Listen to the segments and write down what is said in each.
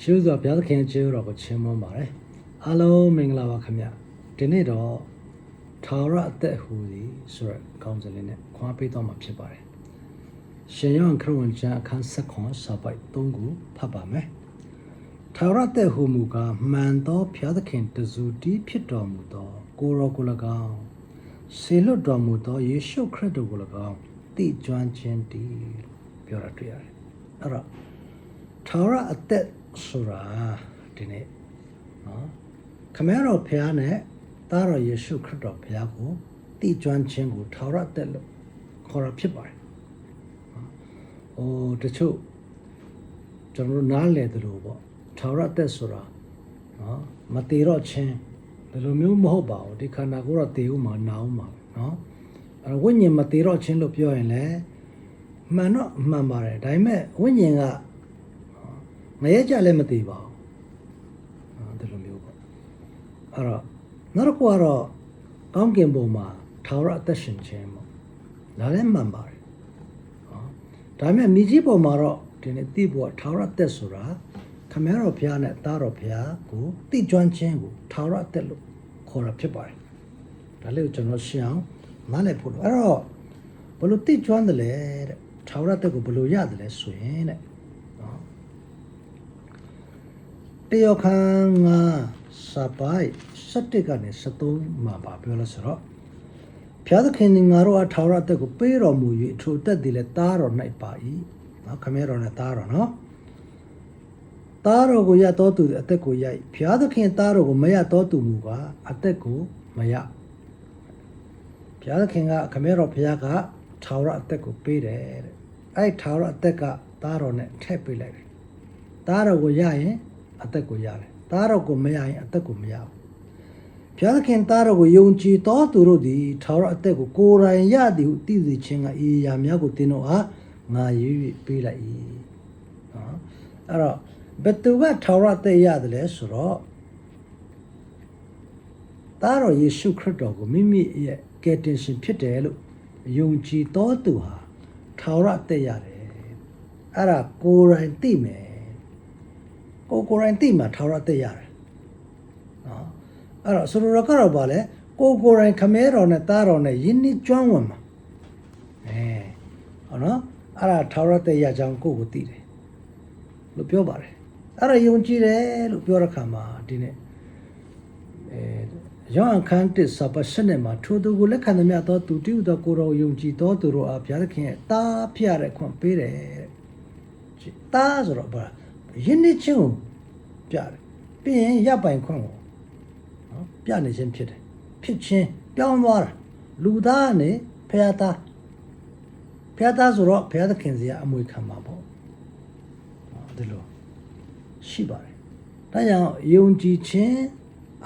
ရှုစွာဘုရားသခင်ကျေးဇူးတော်ကိုချီးမွမ်းပါတယ်အားလုံးမင်္ဂလာပါခင်ဗျဒီနေ့တော့ထာဝရအသက်ဟူသည်ဆိုရကောင်းစလေးနဲ့ခွာပေးတော့မှာဖြစ်ပါတယ်ရှင်ယောဟန်ခရစ်ဝင်ကျမ်းအခန်း7ခွန်စာပိုက်3ခုဖတ်ပါမယ်ထာဝရအသက်ဟူမူကားမှန်သောဘုရားသခင်တဇူတီးဖြစ်တော်မူသောကိုရောကို၎င်းဆေလွတ်တော်မူသောယေရှုခရစ်တော်ကို၎င်းသိကျွမ်းခြင်းတည်းလို့ပြောတာတွေ့ရတယ်အဲ့တော့ထာဝရအသက် ဆိုတာဒီနေ့နော်ခမရတော်ဖះနဲ့သားတော်ယေရှုခရစ်တော်ဖះကိုတည်ကျွမ်းခြင်းကိုထာဝရအသက်လို့ခေါ်ရဖြစ်ပါတယ်နော်ဟိုတချို့ကျွန်တော်တို့နားလည်တယ်လို့ပေါ့ထာဝရအသက်ဆိုတာနော်မတည်တော့ခြင်းဒီလိုမျိုးမဟုတ်ပါဘူးဒီခန္ဓာကိုယ်တော့တည်ဦးမှာနာဦးမှာနော်အဲဝိညာဉ်မတည်တော့ခြင်းလို့ပြောရင်လည်းမှန်တော့မှန်ပါတယ်ဒါပေမဲ့ဝိညာဉ်က ငရဲကြလည်းမသေးပါဘူး။အဲဒီလိုမျိုးပေါ့။အဲ့တော့နောက်တစ်ခုကတော့ကောင်းကင်ဘုံမှာထာဝရအသက်ရှင်ခြင်းပေါ့။ဒါလည်းမှန်ပါတယ်။ဟောဒါပေမဲ့မိကြီးပုံမှာတော့ဒီနေ့သိဖို့ကထာဝရအသက်ဆိုတာခမည်းတော်ဘုရားနဲ့သားတော်ဘုရားကိုသိကျွမ်းခြင်းကိုထာဝရအသက်လို့ခေါ်တာဖြစ်ပါတယ်။ဒါလေးကိုကျွန်တော်ရှင်းအောင်နားလည်ဖို့လို့အဲ့တော့ဘယ်လိုသိကျွမ်းတယ်လဲတဲ့ထာဝရအသက်ကိုဘယ်လိုရတယ်လဲဆိုရင်တဲ့နော် တယောက်ခန်းငါစပိုက်7ကနေ73မှာပါပြောလို့ဆိုတော့ဖျားသခင်ငါတို့အထာဝရအသက်ကိုပေးတော်မူ၍ထိုအသက်သည်လည်းတားတော်၌ပါ၏နော်ခမဲတော်နဲ့တားတော်နော်တားတော်ကိုရတော်သူသည်အသက်ကိုရိုက်ဖျားသခင်တားတော်ကိုမရတော်သူမူပါအသက်ကိုမရဖျားသခင်ကခမဲတော်ဖျားကထာဝရအသက်ကိုပေးတယ်တဲ့အဲ့ထာဝရအသက်ကတားတော်နဲ့ထည့်ပေးလိုက်တယ်သားတော်ကိုရရင် အသက်ကိုရတယ်သားတော်ကိုမရရင်အသက်ကိုမရဘူးဘုရားသခင်သားတော်ကိုယုံကြည်တော်သူတို့သည်ထာဝရအသက်ကိုကိုယ်တိုင်ရသည်ဟုသိစေခြင်းကဤအရာများကိုသင်တို့အားငါရွေးပေးလိုက်၏နော်အဲ့တော့ဘယ်သူကထာဝရအသက်ရတယ်လဲဆိုတော့သားတော်ယေရှုခရစ်တော်ကိုမိမိရဲ့ကယ်တင်ရှင်ဖြစ်တယ်လို့ယုံကြည်တော်သူဟာထာဝရအသက်ရတယ်အဲ့ဒါကိုယ်တိုင်သိမယ် ကိုကိုယ်တိုင်သိမှထာဝရသိရတယ်နော်အဲ့တော့ဆိုလိုတော့ကတော့ဗာလဲကိုကိုယ်တိုင်ခမဲတော်နဲ့သားတော်နဲ့ယဉ်နှီးကျွမ်းဝင်မှာအဲဟောနော်အဲ့ဒါထာဝရသိရကြောင်းကိုယ့်ကိုသိတယ်လို့ပြောပါတယ်အဲ့ဒါယုံကြည်တယ်လို့ပြောတဲ့ခါမှာဒီနေ့အဲယောဟန်ခန်းတစ်စပါစနေမှာထိုသူကိုလက်ခံသမျှသောသူတည်ဟူသောကိုယ်တော်ယုံကြည်သောသူတို့အားဘုရားသခင်ရဲ့တားဖျရတဲ့ခွင့်ပေးတယ်တဲ့တားဆိုတော့ဘာ ယဉ်နေချင်းကိုပြတယ်ပြီးရင်ရပ်ပိုင်ခွင့်ကိုနော်ပြနေခြင်းဖြစ်တယ်ဖြစ်ချင်းပြောင်းသွားတာလူသားကနေဖះသားဖះသားဆိုတော့ဘုရားသခင်စီကအမွေခံမှာပေါ့နော်ဒီလိုရှိပါတယ်ဒါကြောင့်ယုံကြည်ခြင်း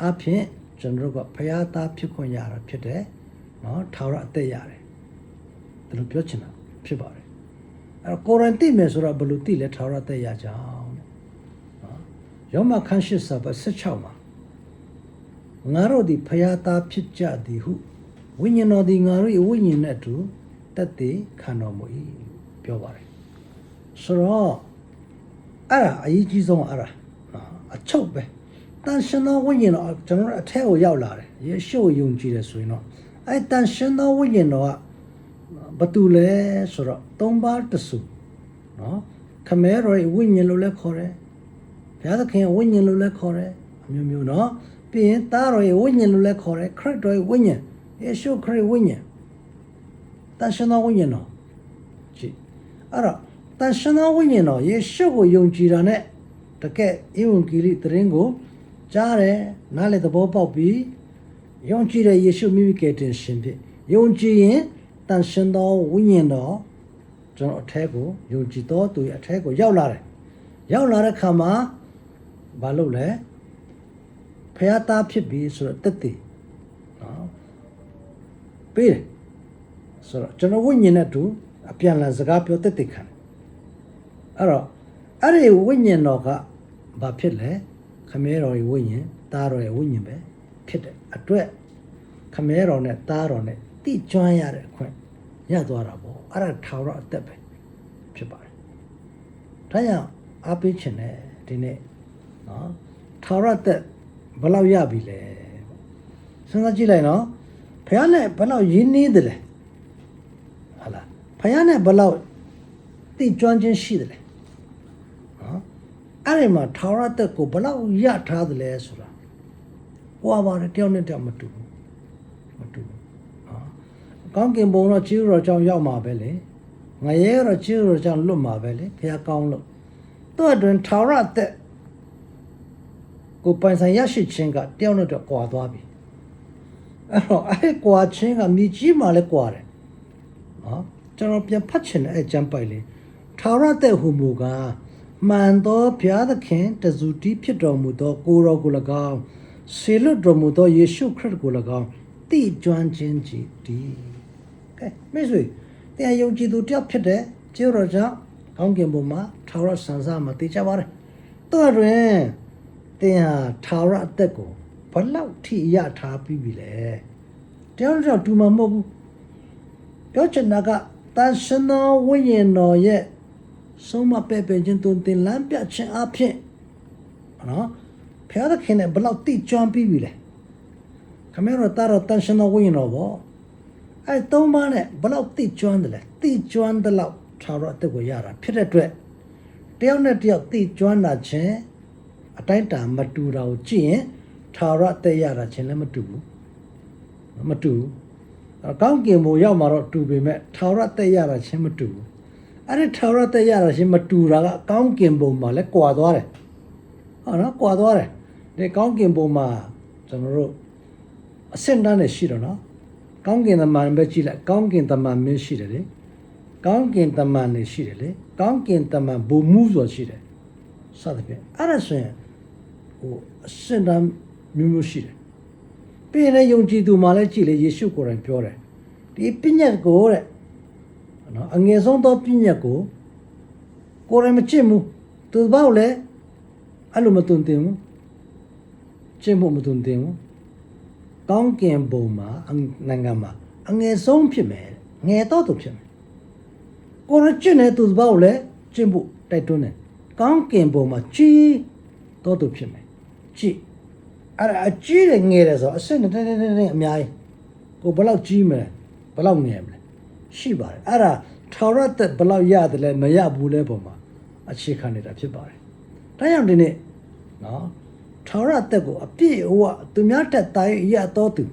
အဖြစ်ကျွန်တော်တို့ကဘုရားသားဖြစ်ခွင့်ရတာဖြစ်တယ်နော်ထာဝရအသက်ရတယ်ဒီလိုပြောချင်တာဖြစ်ပါတယ်အဲ့တော့ကိုရန်တိမယ်ဆိုတော့ဘယ်လိုတိလဲထာဝရတက်ရကြအောင်တဲ့နော် ယောမခန်းရှိစာပတ်16မှာငါတို့သည်ဖျားသားဖြစ်ကြသည်ဟုဝိညာဉ်တော်သည်ငါတို့၏ဝိညာဉ်နဲ့အတူတတ်သိခံတော်မူ၏ပြောပါတယ်ဆိုတော့အဲ့ဒါအရေးကြီးဆုံးအဲ့ဒါအချုပ်ပဲတန်ရှင်သောဝိညာဉ်တော်ကျွန်တော်အထက်ကိုရောက်လာတယ်ယေရှုကိုယုံကြည်တယ်ဆိုရင်တော့အဲ့တန်ရှင်သောဝိညာဉ်တော်ကဘာတူလဲဆိုတော့သုံးပါးတစုနော်ခမဲတော်၏ဝိညာဉ်လို့လည်းခေါ်တယ် ဘုရားသခင်ဝိညာဉ်လို့လည်းခေါ်တယ်အမျိုးမျိုးနော်ပြီးရင်သားတော်ရဲ့ဝိညာဉ်လို့လည်းခေါ်တယ်ခရစ်တော်ရဲ့ဝိညာဉ်ယေရှုခရစ်ဝိညာဉ်တန်ရှင်သောဝိညာဉ်တော်ကြည့်အဲ့တော့တန်ရှင်သောဝိညာဉ်တော်ယေရှုကိုယုံကြည်တာနဲ့တကယ်ဧဝံဂေလိသတင်းကိုကြားတယ်နားလည်သဘောပေါက်ပြီးယုံကြည်တဲ့ယေရှုမိမိကယ်တင်ရှင်ဖြစ်ယုံကြည်ရင်တန်ရှင်သောဝိညာဉ်တော်ကျွန်တော်အထက်ကိုယုံကြည်တော်သူရဲ့အထက်ကိုရောက်လာတယ်ရောက်လာတဲ့ခါမှာ ဘာလုပ်လဲဖះသားဖြစ်ပြီဆိုတော့တက်တည်နော်ပေးတယ်ဆိုတော့ကျွန်တော်ဝိညာဉ်နဲ့အတူအပြန်အလှန်စကားပြောတက်တည်ခံတယ်အဲ့တော့အဲ့ဒီဝိညာဉ်တော်ကဘာဖြစ်လဲခမဲတော်ရဲ့ဝိညာဉ်သားတော်ရဲ့ဝိညာဉ်ပဲဖြစ်တယ်အတွက်ခမဲတော်နဲ့သားတော်နဲ့တိကျွမ်းရတဲ့အခွင့်ရသွားတာပေါ့အဲ့ဒါထာဝရအသက်ပဲဖြစ်ပါတယ်ဒါကြောင့်အားပေးခြင်းနဲ့ဒီနေ့ နော်ထာဝရသက်ဘယ်လောက်ရပြီလဲစဉ်းစားကြည့်လိုက်နော်ဖခင်နဲ့ဘယ်လောက်ရင်းနှီးတယ်လဲဟာလားဖခင်နဲ့ဘယ်လောက်သိကျွမ်းခြင်းရှိတယ်လဲနော်အဲ့ဒီမှာထာဝရသက်ကိုဘယ်လောက်ရထားတယ်လဲဆိုတာဟိုပါတယ်တယောက်နဲ့တယောက်မတူဘူးမတူဘူးနော်အကောင်းကင်ဘုံတော့ကျေးဇူးတော်ကြောင့်ရောက်မှာပဲလေငရဲတော့ကျေးဇူးတော်ကြောင့်လွတ်မှာပဲလေဖခင်ကောင်းလို့သူ့အတွင်ထာဝရသက် ကိုပိုင်ဆိုင်ရရှိခြင်းကတယောက်နဲ့တော့ကွာသွားပြီအဲ့တော့အဲ့ကွာခြင်းကမြည်ကြီးမှလည်းကွာတယ်နော်ကျွန်တော်ပြန်ဖတ်ချင်တဲ့အဲ့ကျမ်းပိုက်လေးထာဝရတဲ့ဟူမူကားမှန်သောဘုရားသခင်တဇူတိဖြစ်တော်မူသော ကိုရောကို၎င်းဆေလွတ်တော်မူသောယေရှုခရစ်ကို၎င်းတိကျွမ်းခြင်းကြည်ဒီကဲမိတ်ဆွေတရားယုံကြည်သူတယောက်ဖြစ်တဲ့ကျေးဇူးတော်ကြောင့်ကောင်းကင်ဘုံမှာထာဝရဆန်စားမှာတည်ကြပါတယ်သူ့အတွင် သင်ဟာထာဝရအသက်ကိုဘလောက်ထိရထားပြီးပြီလဲတယောက်တစ်ယောက်တူမှာမဟုတ်ဘူးပြောချင်တာကတန်ရှင်သောဝိညာဉ်တော်ရဲ့ဆုံးမပဲ့ပဲ့ခြင်းသွန်သင်လမ်းပြခြင်းအဖြစ်နော်ဖျားသခင်နဲ့ဘလောက်တိကျွမ်းပြီးပြီလဲခမရတော့တာတော့တန်ရှင်သောဝိညာဉ်တော်ပေါ့အဲသုံးပါးနဲ့ဘလောက်တိကျွမ်းတယ်လဲတိကျွမ်းတဲ့လောက်ထာဝရအသက်ကိုရတာဖြစ်တဲ့အတွက်တယောက်နဲ့တယောက်တိကျွမ်းတာချင်း အတိုင်းတာမတူတာကိုကြည့်ရင်ထာဝရအသက်ရတာချင်းလည်းမတူဘူးမတူဘူးအကောင်းကင်ဘုံရောက်มาတော့တူပေမဲ့ထာဝရအသက်ရတာချင်းမတူဘူးအဲ့ဒီထာဝရအသက်ရတာချင်းမတူတာကအကောင်းကင်ဘုံမှာလည်းကွာသွားတယ်ဟုတ်နော်ကွာသွားတယ်ဒီကောင်းကင်ဘုံမှာကျွန်တော်တို့အဆင့်တန်းနဲ့ရှိတော့နော်ကောင်းကင်သမန်ပဲကြည့်လိုက်ကောင်းကင်သမန်မင်းရှိတယ်လေကောင်းကင်သမန်နေရှိတယ်လေကောင်းကင်သမန်ဘုံမှုဆိုရှိတယ်စသဖြင့်အဲ့ဒါဆိုရင် ဟိုအစင်တမ်းမျိုးမျိုးရှိတယ်ပြီးရင်လည်းယုံကြည်သူမှလည်းကြည်လေယေရှုကိုယ်တိုင်ပြောတယ်ဒီပညတ်ကိုတဲ့နော်အငယ်ဆုံးသောပညတ်ကိုကိုယ်တိုင်မကျင့်ဘူးသူဘောက်လည်းအဲ့လိုမသွန်သင်ဘူးကျင့်ဖို့မသွန်သင်ဘူးကောင်းကင်ဘုံမှာအနိုင်ငံမှာအငယ်ဆုံးဖြစ်မယ်ငယ်တော့သူဖြစ်မယ်ကိုရကျင့်တဲ့သူတစ်ပေါက်လည်းကျင့်ဖို့တိုက်တွန်းတယ်။ကောင်းကင်ဘုံမှာကြီးတော့သူဖြစ်မယ်။ ကြီးအဲ့ဒါအကြီးတဲ့ငယ်တယ်ဆိုတော့အစစ်နဲ့တဲတဲတဲအများကြီးကိုဘယ်လောက်ကြီးမလဲဘယ်လောက်ငယ်မလဲရှိပါတယ်အဲ့ဒါထာဝရသက်ဘယ်လောက်ရတယ်လဲမရဘူးလဲပုံမှာအခြေခံနေတာဖြစ်ပါတယ်။ဒါကြောင့်ဒီနေ့နော်ထာဝရသက်ကိုအပြည့်အဝသူများတက်တိုင်းရတော့သူ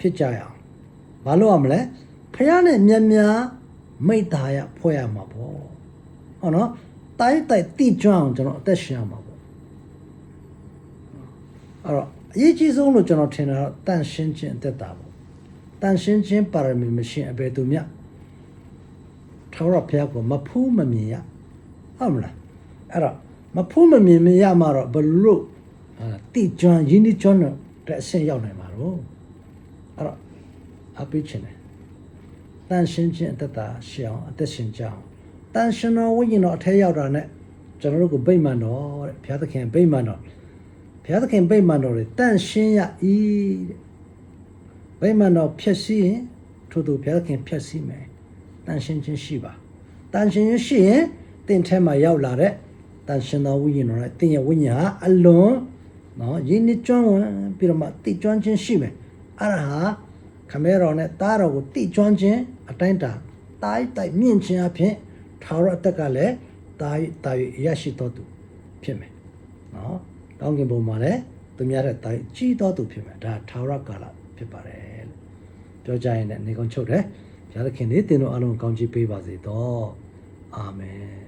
ဖြစ်ကြရအောင်ဘာလို့ရမလဲဖះနဲ့မြန်မြန်မိတ်သားရဖွဲ့ရမှာပေါ့ဟုတ်နော်တိုက်တိုက်တိကျွမ်းအောင်ကျွန်တော်အသက်ရှင်ရမှာပေါ့ အဲ့တော့အရေးကြီးဆုံးလို့ကျွန်တော်ထင်တာတော့တန်ရှင်းခြင်းအသက်တာပေါ့တန်ရှင်းခြင်းပါရမီမရှင်အဘယ်သူမြတ်ထာဝရဘုရားကိုမဖူးမမြင်ရဟုတ်မလားအဲ့တော့မဖူးမမြင်မရမှာတော့ဘလို့အာတိကျွမ်းရင်းနှီးကျွမ်းတော့တဲ့အဆင့်ရောက်နိုင်မှာတော့အဲ့တော့အပိချင်တယ်တန်ရှင်းခြင်းအတ္တရှောင်းအသက်ရှင်ကြအောင်တန်ရှင်တော်ဝိညာဉ်တော်အထက်ရောက်တာနဲ့ကျွန်တော်တို့ကိုဗိမာန်တော်တဲ့ဘုရားသခင်ဗိမာန်တော် ဘုရားသခင်ဗိမာန်တော်တွေတန်ရှင်းရဤတဲ့ဗိမာန်တော်ဖြည့်စည်းရင်ထို့သူဘုရားသခင်ဖြည့်စည်းမယ်တန်ရှင်းခြင်းရှိပါတန်ရှင်းခြင်းရှိရင်တင့်ထဲမှာရောက်လာတဲ့တန်ရှင်တော်ဝိညာဉ်တော်နဲ့တင့်ရဲ့ဝိညာဉ်ဟာအလွန်နော်ယဉ်နှစ်ကျွမ်းဝင်ပြီးတော့မှတိကျွမ်းခြင်းရှိမယ်အဲ့ဒါဟာခမဲတော်နဲ့တားတော်ကိုတိကျွမ်းခြင်းအတိုင်းတာတိုက်တိုက်မြင့်ခြင်းအဖြစ်ထာဝရအသက်ကလည်းတားတားရရှိတော်သူဖြစ်မယ်နော် ကောင်းကင်ဘုံမှာလည်းသူများတဲ့တိုင်းကြီးတော်သူဖြစ်မယ်ဒါထာဝရကာလဖြစ်ပါတယ်လို့ပြောကြရင်လည်းနေကုန်းချုပ်တယ်ဘုရားသခင်နေတင်တို့အလုံးကောင်းချီးပေးပါစေတော့အာမင်